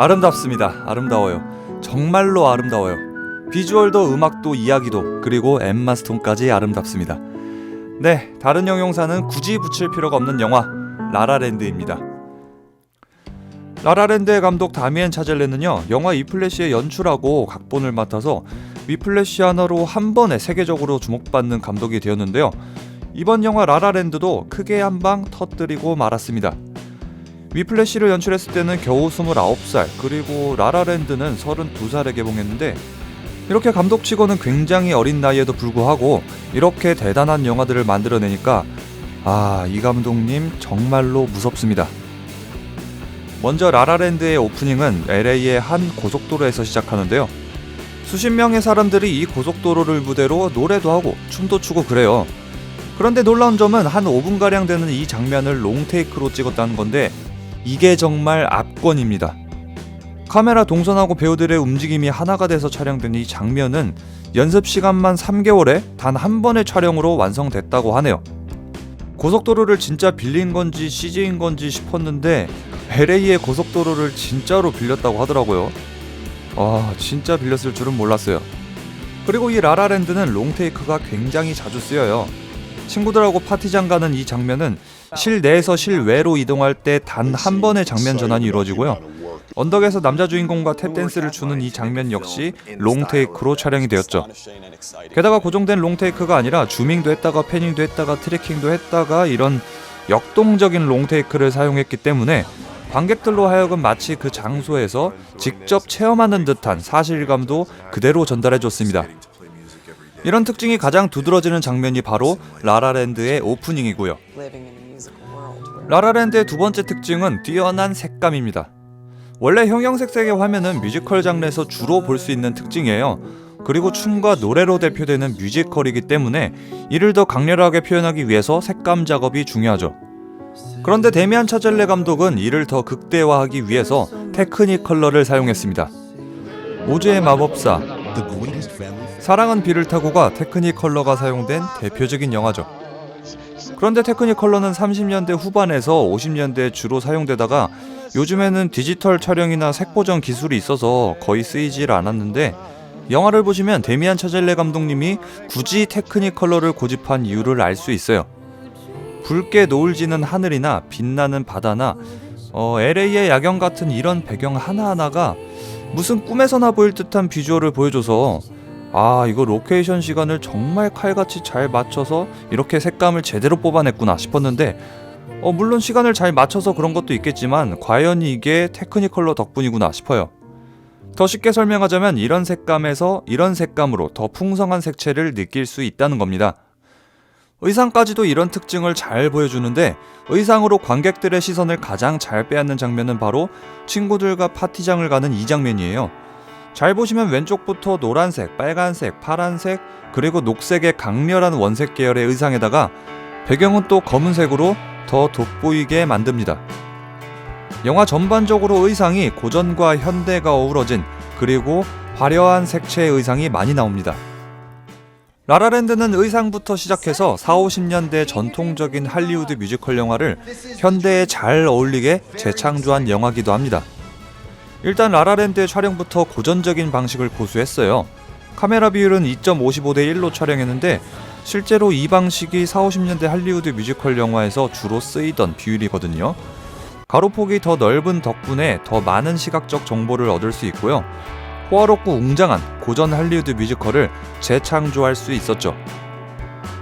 아름답습니다. 아름다워요. 정말로 아름다워요. 비주얼도 음악도 이야기도 그리고 엠마 스톤까지 아름답습니다. 네, 다른 형용사는 굳이 붙일 필요가 없는 영화 라라랜드입니다. 라라랜드의 감독 다미엔 차젤레는요 영화 이플래시의 연출하고 각본을 맡아서 위플래시 하나로 한 번에 세계적으로 주목받는 감독이 되었는데요 이번 영화 라라랜드도 크게 한 방 터뜨리고 말았습니다 위플래시를 연출했을 때는 겨우 29살 그리고 라라랜드는 32살에 개봉했는데 이렇게 감독치고는 굉장히 어린 나이에도 불구하고 이렇게 대단한 영화들을 만들어내니까 아 이 감독님 정말로 무섭습니다 먼저 라라랜드의 오프닝은 LA의 한 고속도로에서 시작하는데요. 수십 명의 사람들이 이 고속도로를 무대로 노래도 하고 춤도 추고 그래요. 그런데 놀라운 점은 한 5분가량 되는 이 장면을 롱테이크로 찍었다는 건데 이게 정말 압권입니다. 카메라 동선하고 배우들의 움직임이 하나가 돼서 촬영된 이 장면은 연습 시간만 3개월에 단 한 번의 촬영으로 완성됐다고 하네요. 고속도로를 진짜 빌린 건지 CG인 건지 싶었는데 LA의 고속도로를 진짜로 빌렸다고 하더라고요. 아, 진짜 빌렸을 줄은 몰랐어요. 그리고 이 라라랜드는 롱테이크가 굉장히 자주 쓰여요. 친구들하고 파티장 가는 이 장면은 실내에서 실외로 이동할 때 단 한 번의 장면 전환이 이루어지고요. 언덕에서 남자 주인공과 탭댄스를 추는 이 장면 역시 롱테이크로 촬영이 되었죠. 게다가 고정된 롱테이크가 아니라 주밍도 했다가 패닝도 했다가 트래킹도 했다가 이런 역동적인 롱테이크를 사용했기 때문에 관객들로 하여금 마치 그 장소에서 직접 체험하는 듯한 사실감도 그대로 전달해 줬습니다. 이런 특징이 가장 두드러지는 장면이 바로 라라랜드의 오프닝이고요. 라라랜드의 두 번째 특징은 뛰어난 색감입니다. 원래 형형색색의 화면은 뮤지컬 장르에서 주로 볼 수 있는 특징이에요. 그리고 춤과 노래로 대표되는 뮤지컬이기 때문에 이를 더 강렬하게 표현하기 위해서 색감 작업이 중요하죠. 그런데 데미안 차젤레 감독은 이를 더 극대화하기 위해서 테크니 컬러를 사용했습니다. 오즈의 마법사, 사랑은 비를 타고가 테크니 컬러가 사용된 대표적인 영화죠. 그런데 테크니 컬러는 30년대 후반에서 50년대에 주로 사용되다가 요즘에는 디지털 촬영이나 색보정 기술이 있어서 거의 쓰이질 않았는데 영화를 보시면 데미안 차젤레 감독님이 굳이 테크니 컬러를 고집한 이유를 알 수 있어요. 붉게 노을 지는 하늘이나 빛나는 바다나 어, LA의 야경 같은 이런 배경 하나하나가 무슨 꿈에서나 보일 듯한 비주얼을 보여줘서 아 이거 로케이션 시간을 정말 칼같이 잘 맞춰서 이렇게 색감을 제대로 뽑아냈구나 싶었는데 어, 물론 시간을 잘 맞춰서 그런 것도 있겠지만 과연 이게 테크니컬러 덕분이구나 싶어요. 더 쉽게 설명하자면 이런 색감에서 이런 색감으로 더 풍성한 색채를 느낄 수 있다는 겁니다. 의상까지도 이런 특징을 잘 보여주는데 의상으로 관객들의 시선을 가장 잘 빼앗는 장면은 바로 친구들과 파티장을 가는 이 장면이에요. 잘 보시면 왼쪽부터 노란색, 빨간색, 파란색, 그리고 녹색의 강렬한 원색 계열의 의상에다가 배경은 또 검은색으로 더 돋보이게 만듭니다. 영화 전반적으로 의상이 고전과 현대가 어우러진 그리고 화려한 색채의 의상이 많이 나옵니다. 라라랜드는 의상부터 시작해서 4, 50년대 전통적인 할리우드 뮤지컬 영화를 현대에 잘 어울리게 재창조한 영화기도 합니다. 일단 라라랜드의 촬영부터 고전적인 방식을 고수했어요. 카메라 비율은 2.55대 1로 촬영했는데 실제로 이 방식이 4, 50년대 할리우드 뮤지컬 영화에서 주로 쓰이던 비율이거든요. 가로폭이 더 넓은 덕분에 더 많은 시각적 정보를 얻을 수 있고요. 호화롭고 웅장한 고전 할리우드 뮤지컬을 재창조할 수 있었죠.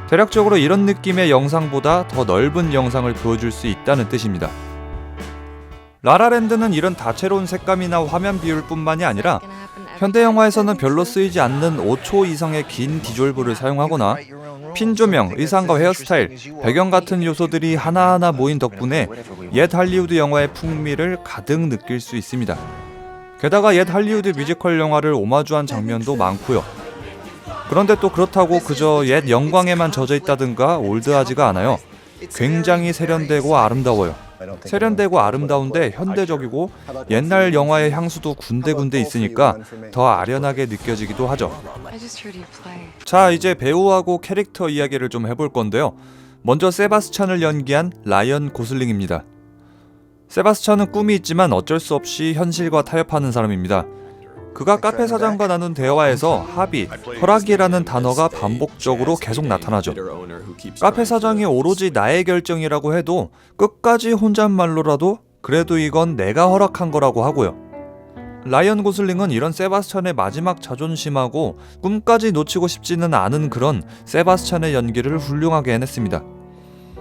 대략적으로 이런 느낌의 영상보다 더 넓은 영상을 보여줄 수 있다는 뜻입니다. 라라랜드는 이런 다채로운 색감이나 화면 비율뿐만이 아니라 현대 영화에서는 별로 쓰이지 않는 5초 이상의 긴 디졸브를 사용하거나 핀 조명, 의상과 헤어스타일, 배경 같은 요소들이 하나하나 모인 덕분에 옛 할리우드 영화의 풍미를 가득 느낄 수 있습니다. 게다가 옛 할리우드 뮤지컬 영화를 오마주한 장면도 많고요. 그런데 또 그렇다고 그저 옛 영광에만 젖어 있다든가 올드하지가 않아요. 굉장히 세련되고 아름다워요. 세련되고 아름다운데 현대적이고 옛날 영화의 향수도 군데군데 있으니까 더 아련하게 느껴지기도 하죠. 자, 이제 배우하고 캐릭터 이야기를 좀 해볼 건데요. 먼저 세바스찬을 연기한 라이언 고슬링입니다. 세바스찬은 꿈이 있지만 어쩔 수 없이 현실과 타협하는 사람입니다. 그가 카페 사장과 나눈 대화에서 합의, 허락이라는 단어가 반복적으로 계속 나타나죠. 카페 사장이 오로지 나의 결정이라고 해도 끝까지 혼잣말로라도 그래도 이건 내가 허락한 거라고 하고요. 라이언 고슬링은 이런 세바스찬의 마지막 자존심하고 꿈까지 놓치고 싶지는 않은 그런 세바스찬의 연기를 훌륭하게 해냈습니다.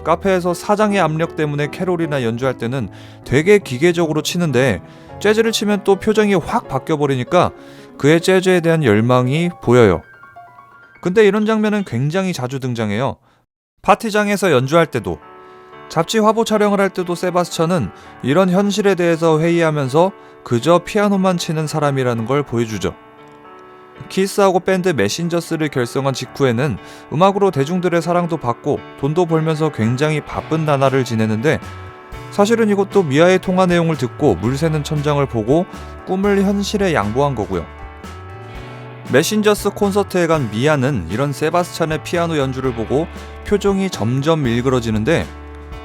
카페에서 사장의 압력 때문에 캐롤이나 연주할 때는 되게 기계적으로 치는데 재즈를 치면 또 표정이 확 바뀌어버리니까 그의 재즈에 대한 열망이 보여요. 근데 이런 장면은 굉장히 자주 등장해요. 파티장에서 연주할 때도 잡지 화보 촬영을 할 때도 세바스찬은 이런 현실에 대해서 회의하면서 그저 피아노만 치는 사람이라는 걸 보여주죠. 키스하고 밴드 메신저스를 결성한 직후에는 음악으로 대중들의 사랑도 받고 돈도 벌면서 굉장히 바쁜 나날을 지내는데 사실은 이것도 미아의 통화 내용을 듣고 물 새는 천장을 보고 꿈을 현실에 양보한 거고요. 메신저스 콘서트에 간 미아는 이런 세바스찬의 피아노 연주를 보고 표정이 점점 일그러지는데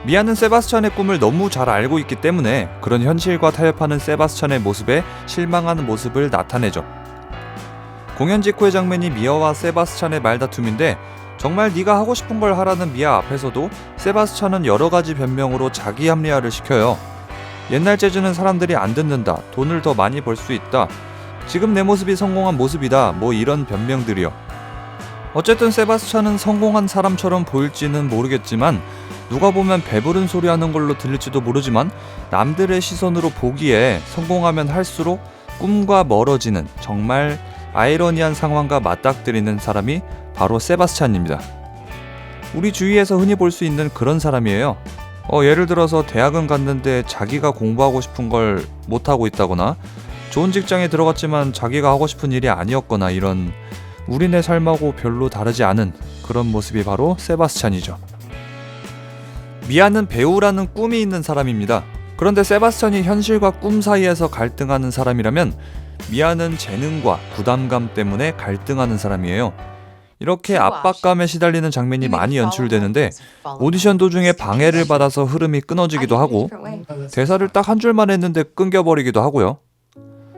미아는 세바스찬의 꿈을 너무 잘 알고 있기 때문에 그런 현실과 타협하는 세바스찬의 모습에 실망하는 모습을 나타내죠. 공연 직후의 장면이 미아와 세바스찬의 말다툼인데 정말 네가 하고 싶은 걸 하라는 미아 앞에서도 세바스찬은 여러 가지 변명으로 자기 합리화를 시켜요. 옛날 재즈는 사람들이 안 듣는다. 돈을 더 많이 벌 수 있다. 지금 내 모습이 성공한 모습이다. 뭐 이런 변명들이요. 어쨌든 세바스찬은 성공한 사람처럼 보일지는 모르겠지만 누가 보면 배부른 소리 하는 걸로 들릴지도 모르지만 남들의 시선으로 보기에 성공하면 할수록 꿈과 멀어지는 정말 아이러니한 상황과 맞닥뜨리는 사람이 바로 세바스찬입니다. 우리 주위에서 흔히 볼 수 있는 그런 사람이에요. 어, 예를 들어서 대학은 갔는데 자기가 공부하고 싶은 걸 못하고 있다거나 좋은 직장에 들어갔지만 자기가 하고 싶은 일이 아니었거나 이런 우리네 삶하고 별로 다르지 않은 그런 모습이 바로 세바스찬이죠. 미아는 배우라는 꿈이 있는 사람입니다. 그런데 세바스찬이 현실과 꿈 사이에서 갈등하는 사람이라면 미아는 재능과 부담감 때문에 갈등하는 사람이에요. 이렇게 압박감에 시달리는 장면이 많이 연출되는데 오디션 도중에 방해를 받아서 흐름이 끊어지기도 하고 대사를 딱 한 줄만 했는데 끊겨버리기도 하고요.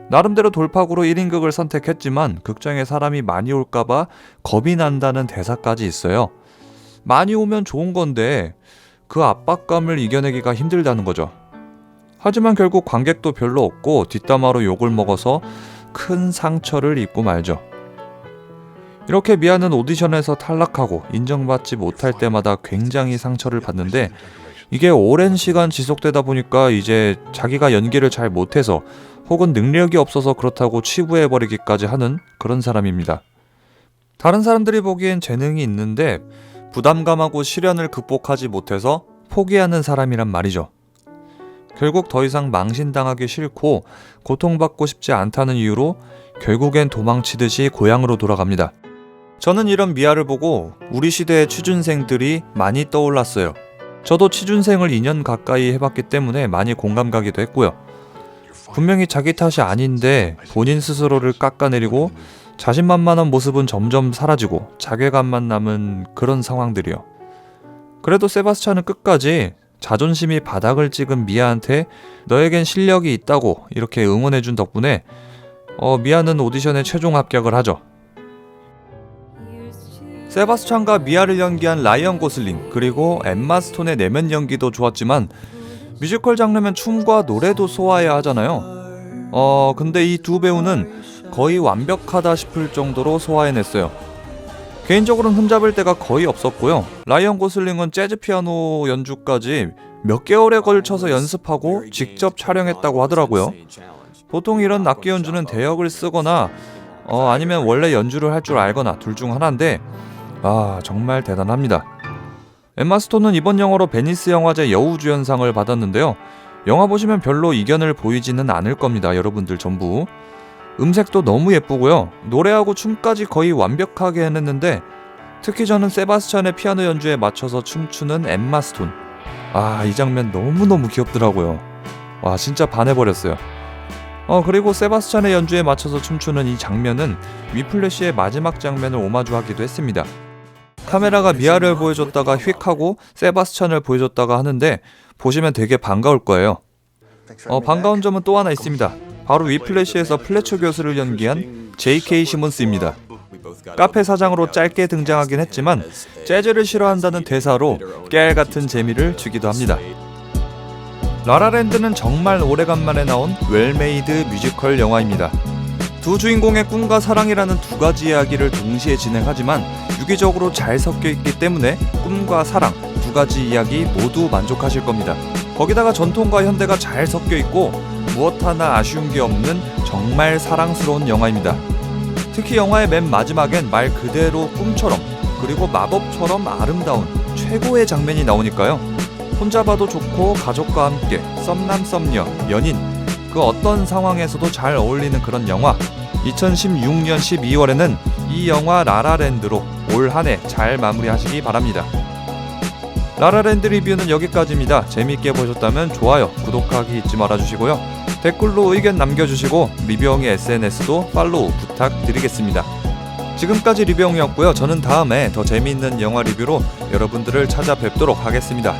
나름대로 돌파구로 1인극을 선택했지만 극장에 사람이 많이 올까봐 겁이 난다는 대사까지 있어요. 많이 오면 좋은 건데 그 압박감을 이겨내기가 힘들다는 거죠. 하지만 결국 관객도 별로 없고 뒷담화로 욕을 먹어서 큰 상처를 입고 말죠. 이렇게 미아는 오디션에서 탈락하고 인정받지 못할 때마다 굉장히 상처를 받는데 이게 오랜 시간 지속되다 보니까 이제 자기가 연기를 잘 못해서 혹은 능력이 없어서 그렇다고 치부해버리기까지 하는 그런 사람입니다. 다른 사람들이 보기엔 재능이 있는데 부담감하고 시련을 극복하지 못해서 포기하는 사람이란 말이죠. 결국 더 이상 망신당하기 싫고 고통받고 싶지 않다는 이유로 결국엔 도망치듯이 고향으로 돌아갑니다. 저는 이런 미아를 보고 우리 시대의 취준생들이 많이 떠올랐어요. 저도 취준생을 2년 가까이 해봤기 때문에 많이 공감 가기도 했고요. 분명히 자기 탓이 아닌데 본인 스스로를 깎아내리고 자신만만한 모습은 점점 사라지고 자괴감만 남은 그런 상황들이요. 그래도 세바스찬은 끝까지 자존심이 바닥을 찍은 미아한테 너에겐 실력이 있다고 이렇게 응원해준 덕분에 어, 미아는 오디션에 최종 합격을 하죠. 세바스찬과 미아를 연기한 라이언 고슬링 그리고 엠마 스톤의 내면 연기도 좋았지만 뮤지컬 장르면 춤과 노래도 소화해야 하잖아요. 어 근데 이 두 배우는 거의 완벽하다 싶을 정도로 소화해냈어요. 개인적으로는 흠잡을 때가 거의 없었고요. 라이언 고슬링은 재즈 피아노 연주까지 몇 개월에 걸쳐서 연습하고 직접 촬영했다고 하더라고요. 보통 이런 악기 연주는 대역을 쓰거나 어, 아니면 원래 연주를 할 줄 알거나 둘 중 하나인데 아 정말 대단합니다. 엠마 스톤은 이번 영화로 베니스 영화제 여우주연상을 받았는데요. 영화 보시면 별로 이견을 보이지는 않을 겁니다. 여러분들 전부. 음색도 너무 예쁘고요. 노래하고 춤까지 거의 완벽하게 해냈는데 특히 저는 세바스찬의 피아노 연주에 맞춰서 춤추는 엠마 스톤. 아, 이 장면 너무너무 귀엽더라고요. 와, 진짜 반해버렸어요. 어, 그리고 세바스찬의 연주에 맞춰서 춤추는 이 장면은 위플래시의 마지막 장면을 오마주하기도 했습니다. 카메라가 미아를 보여줬다가 휙 하고 세바스찬을 보여줬다가 하는데 보시면 되게 반가울 거예요. 어, 반가운 점은 또 하나 있습니다. 바로 위플래시에서 플래처 교수를 연기한 J.K. 시몬스입니다. 카페 사장으로 짧게 등장하긴 했지만 재즈를 싫어한다는 대사로 깨알 같은 재미를 주기도 합니다. 라라랜드는 정말 오래간만에 나온 웰메이드 뮤지컬 영화입니다. 두 주인공의 꿈과 사랑이라는 두 가지 이야기를 동시에 진행하지만 유기적으로 잘 섞여 있기 때문에 꿈과 사랑 두 가지 이야기 모두 만족하실 겁니다. 거기다가 전통과 현대가 잘 섞여 있고 무엇 하나 아쉬운 게 없는 정말 사랑스러운 영화입니다. 특히 영화의 맨 마지막엔 말 그대로 꿈처럼 그리고 마법처럼 아름다운 최고의 장면이 나오니까요. 혼자 봐도 좋고 가족과 함께 썸남 썸녀 연인 그 어떤 상황에서도 잘 어울리는 그런 영화 2016년 12월에는 이 영화 라라랜드로 올 한 해 잘 마무리하시기 바랍니다. 라라랜드 리뷰는 여기까지입니다. 재미있게 보셨다면 좋아요, 구독하기 잊지 말아주시고요. 댓글로 의견 남겨주시고 리뷰형의 SNS도 팔로우 부탁드리겠습니다. 지금까지 리뷰형이었고요. 저는 다음에 더 재미있는 영화 리뷰로 여러분들을 찾아뵙도록 하겠습니다.